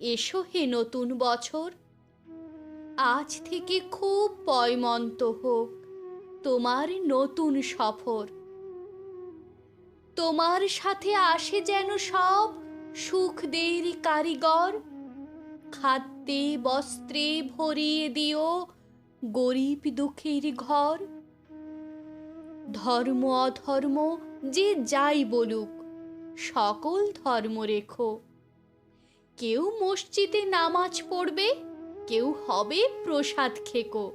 এসো হে নতুন বছর। আজ থেকে খুব পয়মন্ত হোক তোমার নতুন সফর। তোমার সাথে আসে যেন সব সুখদের কারিগর। খাদ্যে বস্ত্রে ভরিয়ে দিও গরিব দুঃখের ঘর। ধর্ম অধর্ম যে যাই বলুক, সকল ধর্ম রেখো। কেউ মসজিদে নামাজ পড়বে, কেউ হবে প্রসাদ খেকো।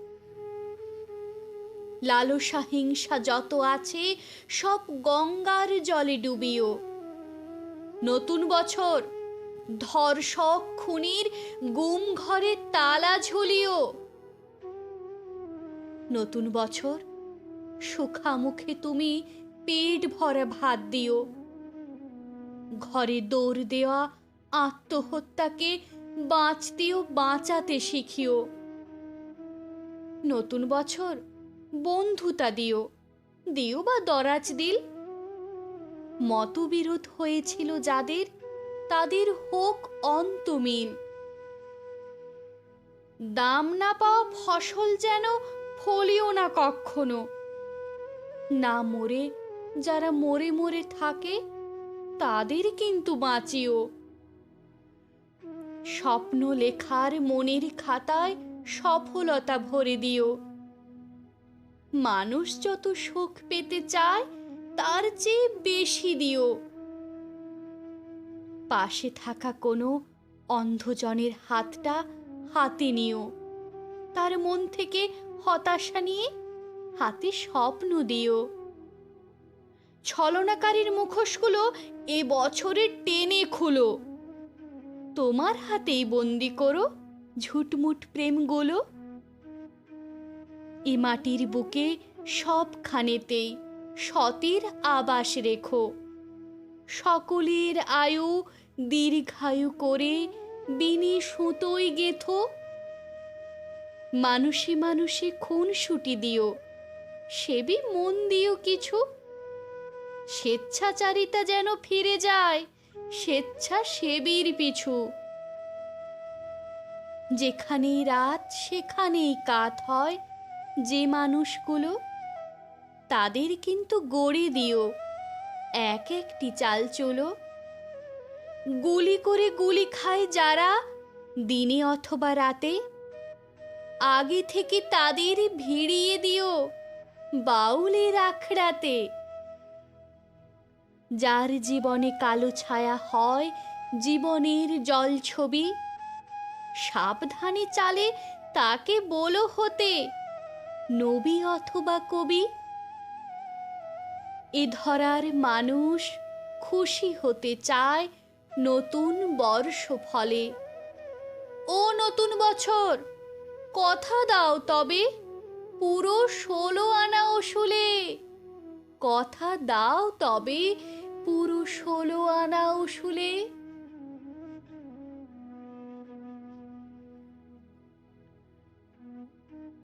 লালসা হিংসা যত আছে, সব গঙ্গার জলে ডুবিও। নতুন বছর, ধর্ষক খুনির গুম ঘরে তালা ঝুলিও। নতুন বছর সুখা মুখে তুমি পেট ভরা ভাত দিও। ঘরে দৌড় দেওয়া আত্মহত্যাকে বাঁচতেও বাঁচাতে শিখিও। নতুন বছর, বন্ধুতা দিও। দিও বা দরাজ দিল। মতবিরোধ হয়েছিল যাদের, তাদের হোক অন্তমিল। দাম না পাওয়া ফসল যেন ফলিও না কখনো। না মরে, যারা মরে মরে থাকে, তাদের কিন্তু বাঁচিও। স্বপ্ন লেখার মনের খাতায় সফলতা ভরে দিও। মানুষ যত সুখ পেতে চায়, তার চেয়ে বেশি দিও। পাশে থাকা কোনো অন্ধজনের হাতটা হাতে নিও। তার মন থেকে হতাশা নিয়ে হাতে স্বপ্ন দিও। ছলনাকারীর মুখোশগুলো এ বছরের টেনে খুলো। তোমার হাতেই বন্দি করো ঝুটমুট প্রেমগুলো। এ মাটির বুকে সবখানেতেই সতের আবাস রেখো। সকলের আয়ু দীর্ঘায়ু করে বিনি সুতোই গেথো। মানুষে মানুষে খুন ছুটি দিও সেবি মন দিও কিছু। স্বেচ্ছাচারিতা যেন ফিরে যায় স্বেচ্ছা সেবির পিছু। যেখানেই রাত, সেখানেই কাত হয়। যে মানুষগুলো, তাদের কিন্তু গড়ে দিও। এক একটি চাল চলো। গুলি করে গুলি খায় যারা, দিনে অথবা রাতে। আগে থেকে তাদের ভিড়িয়ে দিও। বাউলের আখড়াতে। যার জীবনে কালো ছায়া হয় জীবনের জল ছবি সাবধানে চালে তাকে বলো হতে, নবী অথবা কবি। এ ধরার মানুষ খুশি হতে চায় নতুন বর্ষ ফলে ও নতুন বছর, কথা দাও তবে, পুরো ষোলো আনা ওসুলে কথা দাও তবে পুরো হলো আনা ওসুলে